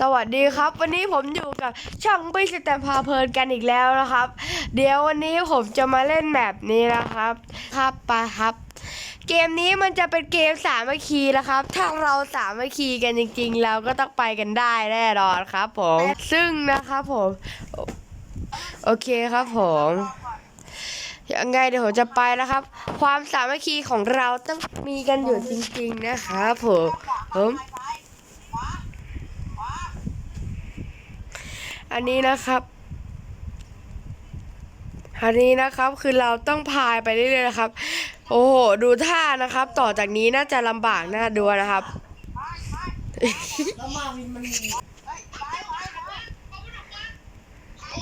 สวัสดีครับ วันนี้ผมอยู่กับช่องบิสแตมพาเพลินกันอีกแล้วนะครับ เดี๋ยววันนี้ผมจะมาเล่นแบบนี้นะครับ ครับไปครับ เกมนี้มันจะเป็นเกมสามัคคีนะครับ ถ้าเราสามัคคีกันจริงๆ เราก็ต้องไปกันได้แน่นอนครับผม ซึ่งนะครับผม โอเคครับผมยังไงเดี๋ยวผมจะไปนะครับ ความสามัคคีของเราต้องมีกันอยู่จริง ๆ นะครับผมผม อันนี้นะครับ อันนี้นะครับคือเราต้องพายไปเรื่อยๆนะครับ โอ้โหดูท่านะครับ ต่อจากนี้น่าจะลำบากน่าดูนะครับ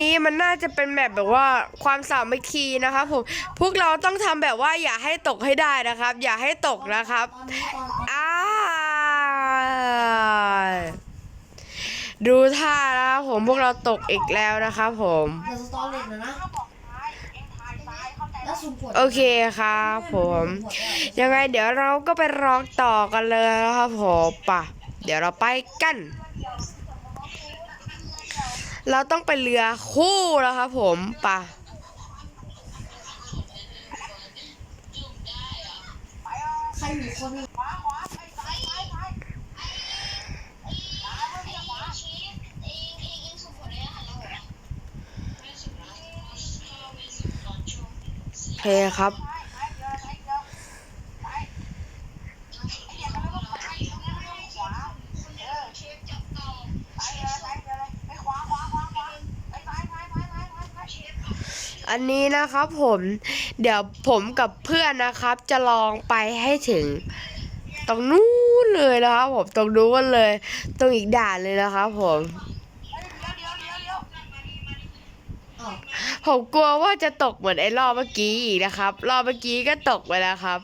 นี่มันน่าจะเป็นแบบแบบว่าความสามัคคีนะครับผมพวกเราต้องทำแบบว่าอย่าให้ตกให้ได้นะครับ อย่าให้ตกนะครับ ตอนนี้ตอน อ้า ดูท่านะครับผมพวกเราตกอีกแล้วนะครับผม เดอะสตอรี่นะนะแล้วสุ่มผลโอเคครับผม ยังไงเดี๋ยวเราก็ไปร้องต่อกันเลยนะครับผมป่ะ เดี๋ยวเราไปกัน เราต้องไปเรือคู่แล้วครับผมป่ะใครอยู่คนหนึ่ง เคครับ อันนี้นะครับผม เดี๋ยวผมกับเพื่อนนะครับ จะลองไปให้ถึง ตรงนู้นเลยนะครับผมตรงนู้นเลย ตรงอีกด่านเลยนะครับผม อ้าว ผมกลัวว่าจะตกเหมือนไอ้รอบเมื่อกี้อีกนะครับ รอบเมื่อกี้ก็ตกไปแล้วครับ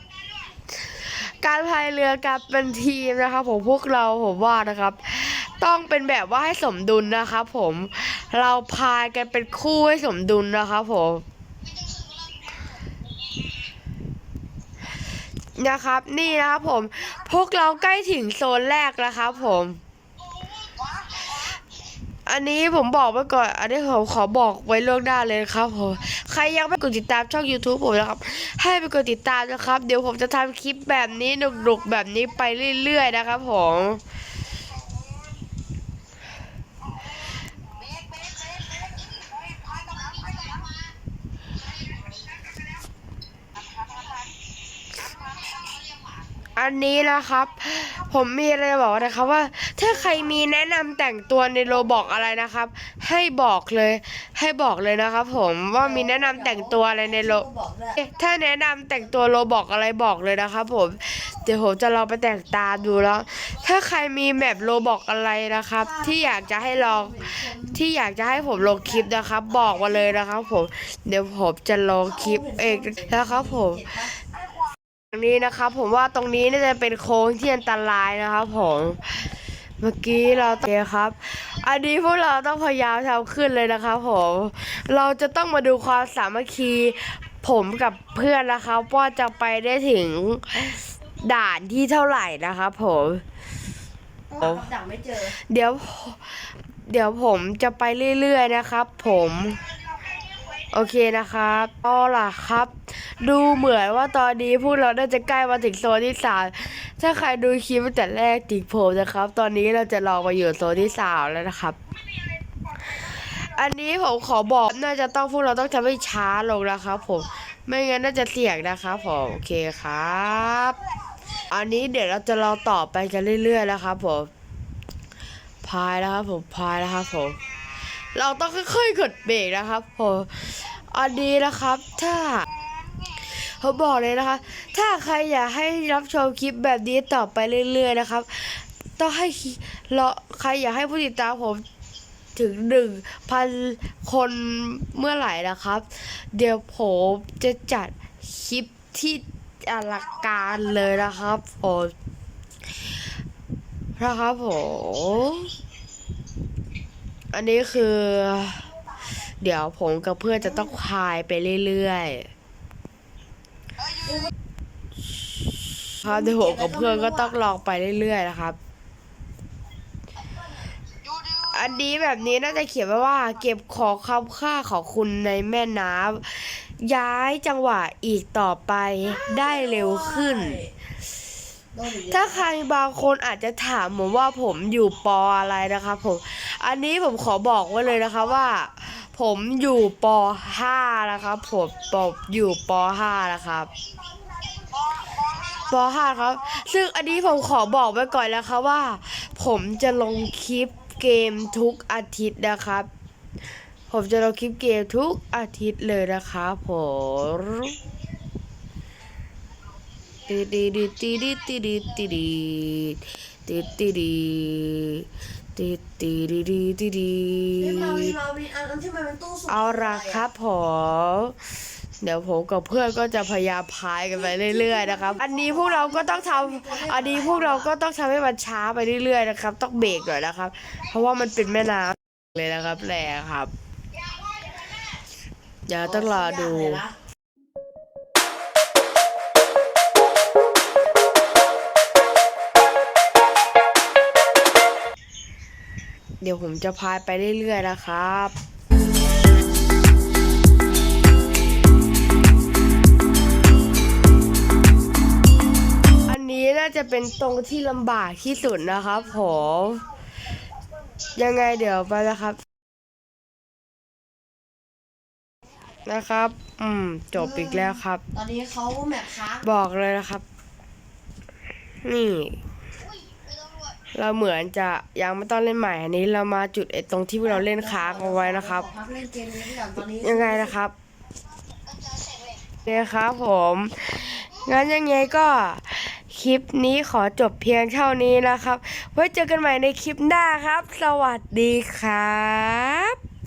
การพายเรือการเป็นทีมนะครับ ผมพวกเราผมว่านะครับ ต้องเป็นแบบว่าให้สมดุลนะครับ ผมเราพายกันเป็นคู่ให้สมดุลนะครับผมนะครับ นี่นะครับผม พวกเราใกล้ถึงโซนแรกแล้วครับผม อันนี้ผมบอกไว้ก่อน อันนี้ผมขอบอกไว้ล่วงหน้าเลยครับผม ใครยังไม่กดติดตามช่อง YouTube ผมนะครับ ให้ไปกดติดตามนะครับ เดี๋ยวผมจะทำคลิปแบบนี้หนุกๆแบบนี้ไปเรื่อยๆนะครับผมอันนี้นะครับ ผมมีอะไรบอกนะครับว่า ถ้าใครมีแนะนำแต่งตัวในโรบอกอะไรนะครับ ให้บอกเลย ให้บอกเลยนะครับ ผมว่ามีแนะนำแต่งตัวอะไรในโรก็บอกด้ถ้าแนะนำแต่งตัวโรบอกอะไรบอกเลยนะครับ ผม เดี๋ยวผมจะลองไปแต่งตามดูแล้ว ถ้าใครมีแบบโรบอกอะไรนะครับ ที่อยากจะให้ลองที่อยากจะให้ผมลงคลิปนะครับ บอกมาเลยนะครับ ผม เดี๋ยวผมจะลงคลิปเองนะครับ ผมตรงนี้นะครับผมว่าตรงนี้น่าจะเป็นโค้งที่อันตรายนะครับผม เมื่อกี้เราต้องครับ อันนี้พวกเราต้องพยายามทำขึ้นเลยนะครับผม เราจะต้องมาดูความสามัคคีผมกับเพื่อนนะครับว่าจะไปได้ถึงด่านที่เท่าไหร่นะครับผมดักไม่เจอ เดี๋ยว เดี๋ยวผมจะไปเรื่อยๆนะครับ ผม โอเคนะครับเอาล่ะครับ ดูเหมือนว่าตอนนี้พวกเราน่าจะใกล้มาถึงโซนที่สาม ถ้าใครดูคลิปตั้งแต่แรกติดผมนะครับ ตอนนี้เราจะลองมาอยู่โซนที่สามแล้วนะครับ อันนี้ผมขอบอกน่าจะต้องพวกเราต้องทำให้ช้าลงนะครับผม ไม่งั้นน่าจะเสี่ยงนะครับผมโอเคครับ อันนี้เดี๋ยวเราจะลอต่อไปกันเรื่อยๆแล้วครับผมพายแล้วครับผมพายแล้วครับผม เราต้องค่อยๆกดเบรกนะครับผมอันนี้นะครับถ้า เขาบอกเลยนะคะ ถ้าใครอยากให้รับชมคลิปแบบนี้ต่อไปเรื่อย ๆ นะครับ ต้องให้เราใครอยากให้ผู้ติดตามผมถึงหนึ่งพันคนเมื่อไหร่นะครับ เดี๋ยวผมจะจัดคลิปที่อลังการเลยนะครับผมนะครับผมอันนี้คือ เดี๋ยวผมกับเพื่อนจะต้องพายไปเรื่อยๆ ครับเดี๋ยวผมกับเพื่อนก็ต้องลองไปเรื่อยๆนะครับหนนี้แบบนี้น่าจะเขียนไว้ว่า เก็บของคำค่าของคุณในแม่น้ำย้ายจังหวะอีกต่อไปได้เร็วขึ้น ถ้าใครบางคนอาจจะถามผมว่าผมอยู่ปออะไรนะครับผม อันนี้ผมขอบอกไว้เลยนะคะว่า ผมอยู่ปห้านะครับ ผมผมอยู่ปห้านะครับปห้าครับ ซึ่งอันนี้ผมขอบอกไว้ก่อนนะคะว่า ผมจะลงคลิปเกมทุกอาทิตย์นะครับ ผมจะลงคลิปเกมทุกอาทิตย์เลยนะครับผมตีดีดีตีดีตีดีตีดี ตีตีดีตีดีดีตีดีพี่มาวินมาวินอันที่มันเป็นตู้สุ่มเอาละครับผมเดี๋ยวผมกับเพื่อนก็จะพยายามพายกันไปเรื่อย ๆ นะครับ อันนี้พวกเราก็ต้องทำอันนี้พวกเราก็ต้องทำให้มันช้าไปเรื่อยๆนะครับ ต้องเบรกหน่อยนะครับ เพราะว่ามันเป็นแม่น้ำเลยนะครับแหละครับเดี๋ยวต้องรอดู เลยนะเดี๋ยวผมจะพายไปเรื่อยๆนะครับอันนี้น่าจะเป็นตรงที่ลำบากที่สุดนะครับผมยังไงเดี๋ยวไปนะครับ นะครับ อืม จบอีกแล้วครับ ตอนนี้เขาแมปค้างบอกเลยนะครับ นี่ เราเหมือนจะยังไม่ต้องเล่นใหม่อันนี้เรามาจุดไอ้ตรงที่เราเล่นค้างเอาไว้นะครับ ยังไงนะครับเนี่ยครับผมงั้นยังไงก็คลิปนี้ขอจบเพียงเท่านี้นะครับ ไว้เจอกันใหม่ในคลิปหน้าครับ สวัสดีครับ